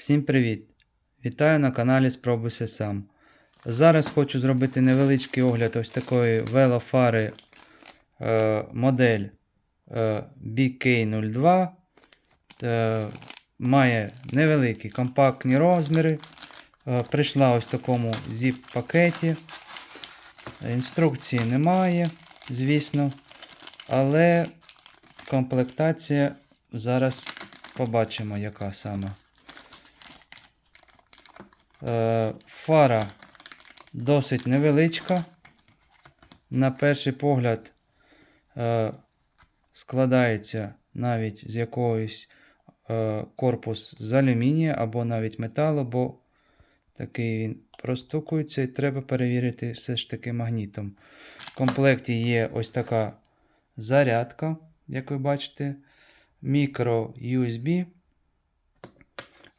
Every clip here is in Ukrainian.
Всім привіт! Вітаю на каналі Спробуйся сам. Зараз хочу зробити невеличкий огляд ось такої велофари е, модель е, BK02. Е, має невеликі компактні розміри. Е, прийшла ось в такому zip-пакеті. Інструкції немає, звісно. Але комплектація зараз побачимо, яка саме. Е, Фара досить невеличка. На перший погляд е, складається навіть з якогось е, корпус з алюмінія або навіть металу, бо такий він простукується і треба перевірити все ж таки магнітом. В комплекті є ось така зарядка, як ви бачите, мікро USB.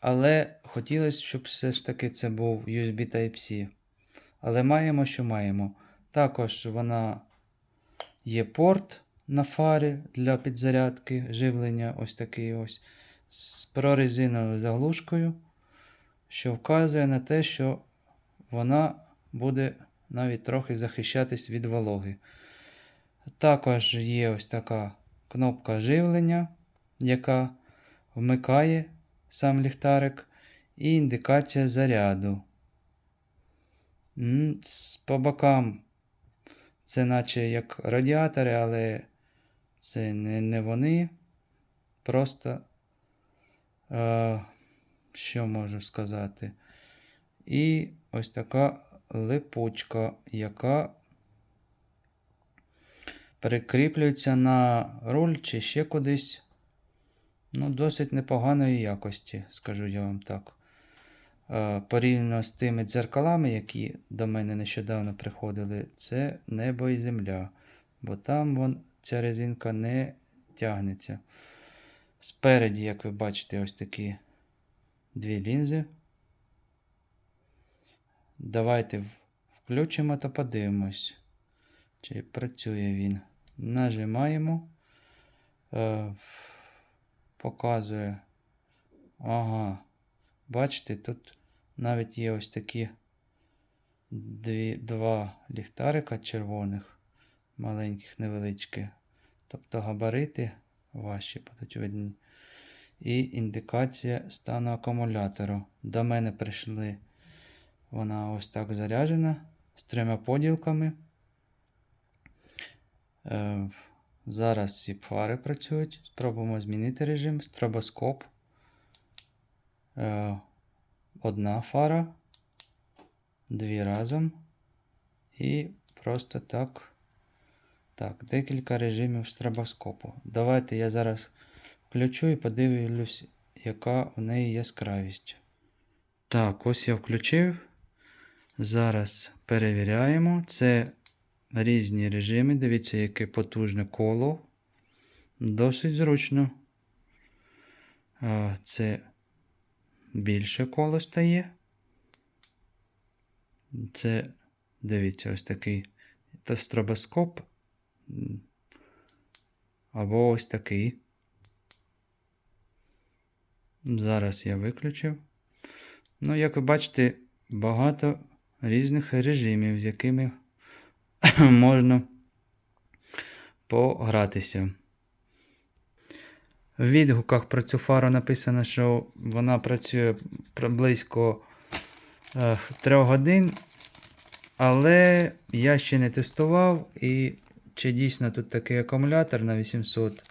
Але хотілося, щоб все ж таки це був USB Type-C. Але маємо, що маємо. Також вона є порт на фарі для підзарядки живлення, ось такий ось з прорезиновою заглушкою, що вказує на те, що вона буде навіть трохи захищатись від вологи. Також є ось така кнопка живлення, яка вмикає сам ліхтарик, і індикація заряду. По бокам це наче як радіатори, але це не, не вони. Просто, е, що можу сказати? І ось така липучка, яка прикріплюється на руль чи ще кудись. Ну, досить непоганої якості, скажу я вам так. Е, Порівняно з тими дзеркалами, які до мене нещодавно приходили, це небо і земля. Бо там вон, ця резинка не тягнеться. Спереді, як ви бачите, ось такі дві лінзи. Давайте включимо та подивимось, чи працює він. Нажимаємо. Е, показує. Ага. Бачите, тут навіть є ось такі дві, два ліхтарика червоних, маленьких, невеличкі. Тобто габарити ваші будуть видні. І індикація стану акумулятору. До мене прийшли. Вона ось так заряджена з трьома поділками. Зараз всі фари працюють. Спробуємо змінити режим. Стробоскоп. Е, одна фара. Дві разом. І просто так. Так, декілька режимів стробоскопу. Давайте я зараз включу і подивлюсь, яка в неї яскравість. Так, ось я включив. Зараз перевіряємо. Це різні режими. Дивіться, яке потужне коло. Досить зручно. Це більше коло стає. Це, дивіться, ось такий це. Або ось такий. Зараз я виключив. Ну, як ви бачите, багато різних режимів, з якими можна погратися. В відгуках про цю фару написано, що вона працює близько 3 годин, але я ще не тестував і чи дійсно тут такий акумулятор на 800.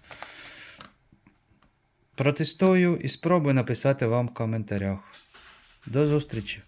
Протестую і спробую написати вам в коментарях. До зустрічі!